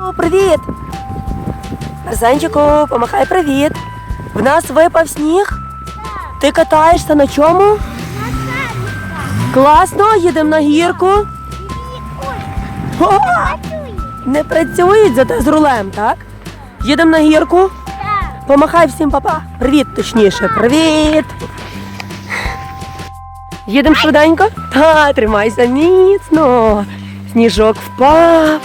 О, привіт! Арсенчику, помахай привіт. В нас випав сніг. Ти катаєшся на чому? Класно, їдемо на гірку. О, не працюють, зате з рулем, так? Їдемо на гірку. Помахай всім папа. Привіт, точніше. Привіт. Їдемо швиденько? Та, тримайся міцно. Сніжок впав.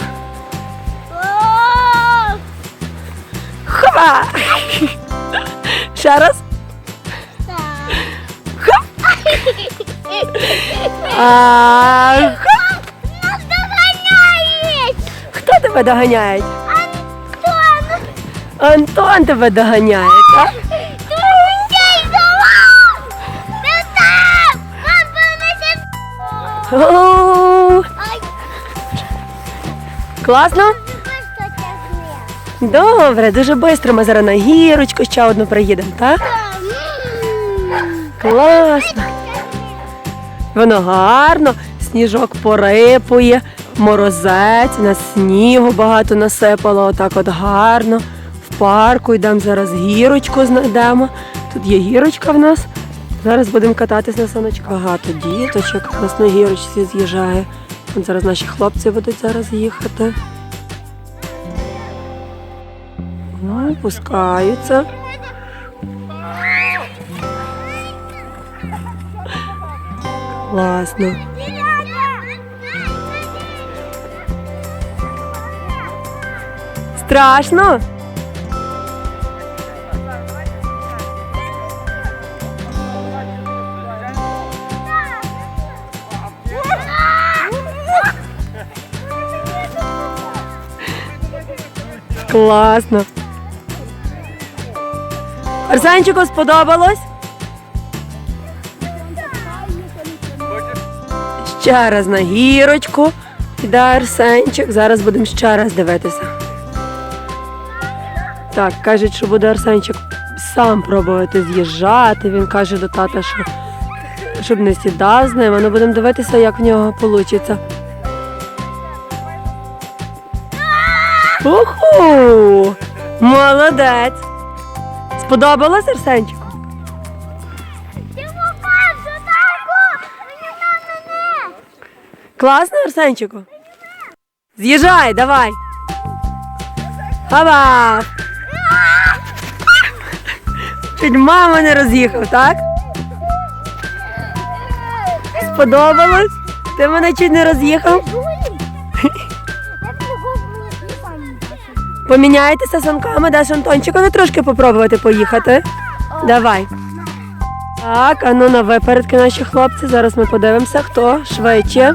Хопа! Ще раз. А, хоп! Хто тебе доганяє? Антон Антон тебе доганяє, так? Класно? Добре, дуже швидко. Ми зараз на гірочку ще одну приїдемо, так? Класно. Воно гарно, сніжок порипує, морозець, на снігу багато насипало, отак от гарно. В парку йдемо зараз гірочку знайдемо. Тут є гірочка в нас. Зараз будемо кататись на саночках. Багато діточок у нас на гірочці з'їжджає. Зараз наші хлопці будуть зараз їхати. Ну, пускаються. Класно. Страшно? Класно. Арсенчику сподобалось? Ще раз на гірочку. Іде Арсенчик. Зараз будемо ще раз дивитися. Так, кажуть, що буде Арсенчик сам пробувати з'їжджати. Він каже до тата, що щоб не сідав з ним, а ну будемо дивитися, як в нього вийде. Уху! Молодець! Сподобалось Арсенчику? Класно, Арсенчику? З'їжджай, давай. Хаба! Чуть мама не роз'їхав, так? Сподобалось? Ти мене чуть не роз'їхав? Поміняєтеся санками, даш Антончикові трошки попробувати поїхати. Давай. Так, а ну на випередки наші хлопці. Зараз ми подивимося, хто швидше.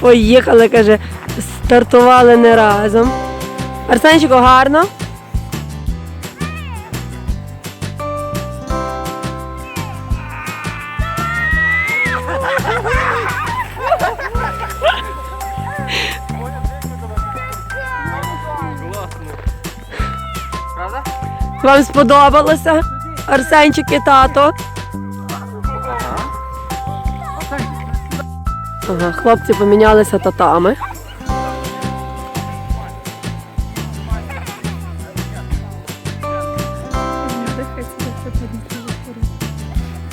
Поїхали, каже, стартували не разом. Арсенчику, гарно. Вам сподобалося? Арсенчик і тато. Ага, хлопці помінялися татами.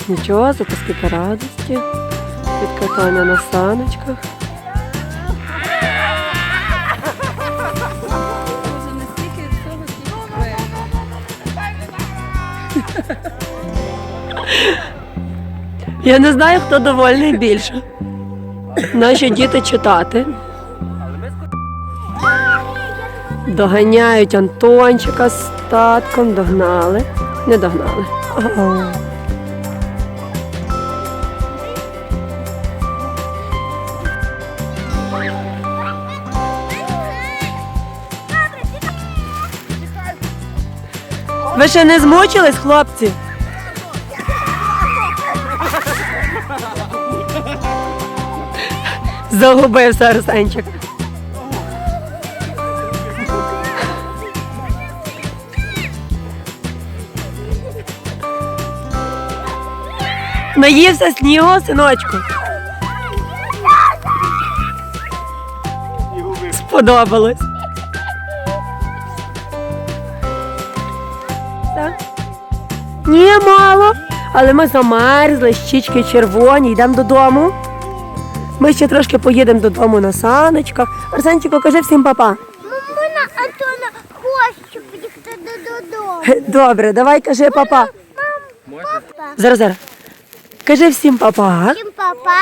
Нічого, зато скільки радості. Від катання на саночках. Я не знаю, хто довольний більше. Наші діти читати. Доганяють Антончика з татком, догнали. Не догнали. Ви ще не змучились, хлопці? Загубився Арсенчик. Наївся снігу, синочку. Сподобалось. Ні, мало. Але ми замерзли, щічки червоні, йдемо додому. Ми ще трошки поїдемо додому на саночках. Арсенчику, кажи всім папа. Мамина Антона хоче поїхати додому. Добре, давай кажи папа. Папа. Зараз, зараз. Кажи всім папа, Всім папа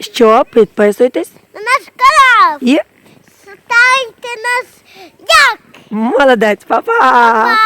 що підписуйтесь на наш канал. і Ставте нас як. молодець, папа. Па.